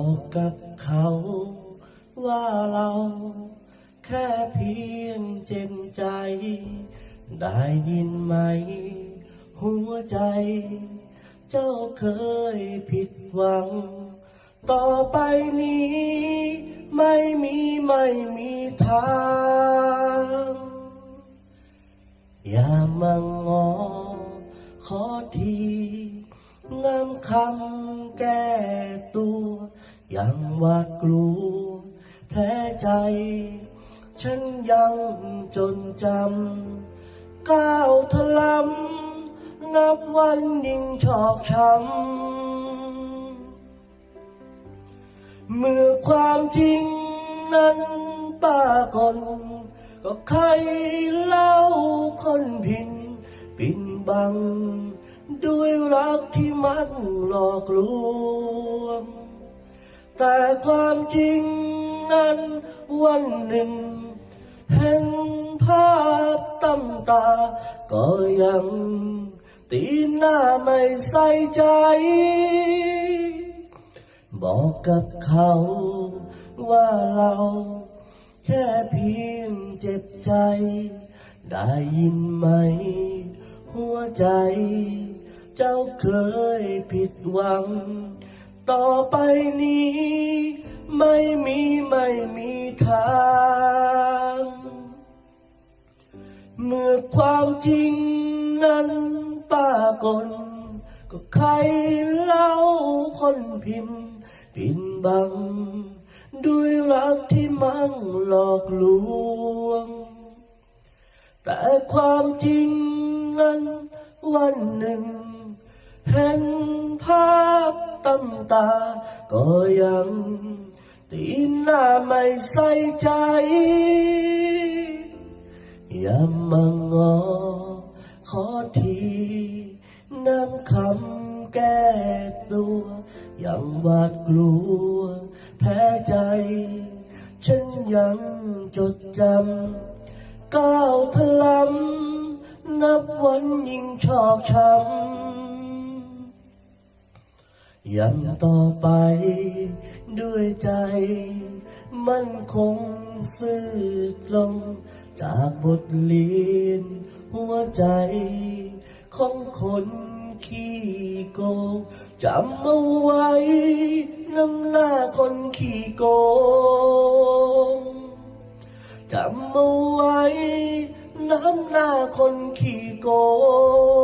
บอกกับเขา ว่าเราแค่เพียงเจนใจ ได้ยินไหม หัวใจ เจ้าเคยผิดหวัง ต่อไปนี้ ไม่มีไม่มีทาง อย่ามางอขอทีงามคำแก้ตัว ยังหวาดกลัวแพ้ใจ ฉันยังจนจำก้าวทะลำนับวันยิ่งชอกช้ำเมื่อความจริงนั้นปรากฏก็ใครเล่าคนผิดปินบัง ด้วยรักที่มักหลอกลวง แต่ความจริงนั้นวันหนึ่ง เห็นภาพตำตา ก็ยัง ตีหน้าไม่ใส่ใจ บอกกับเขาว่าเราแค่เพียงเจ็บใจ ได้ยินไหม หัวใจ เจ้าเคยผิดหวัง ต่อไปนี้ ไม่มีไม่มีทาง เมื่อความจริงนั้นปรากฏก็ใครเล่าคนพิมพ์ ปินบัง ด้วยรักที่มั่งหลอกลวง แต่ความจริงนั้นวันหนึ่งเห็น ตำตา ก็ยังตีหน้าไม่ใส่ใจ อย่ามางอ ขอทีน้ำคำแก้ตัว ยังหวาดกลัว แพ้ใจ ฉันยังจดจำก้าวทะลำนับวันยิ่งชอกช้ำ ยังต่อไปด้วยใจ มันคงซื่อตรงจากบทเรียนหัวใจ ของคนขี้โกงจำเอาไว้น้ำหน้าคนขี้โกงจำเอาไว้น้ำหน้าคนขี้โกง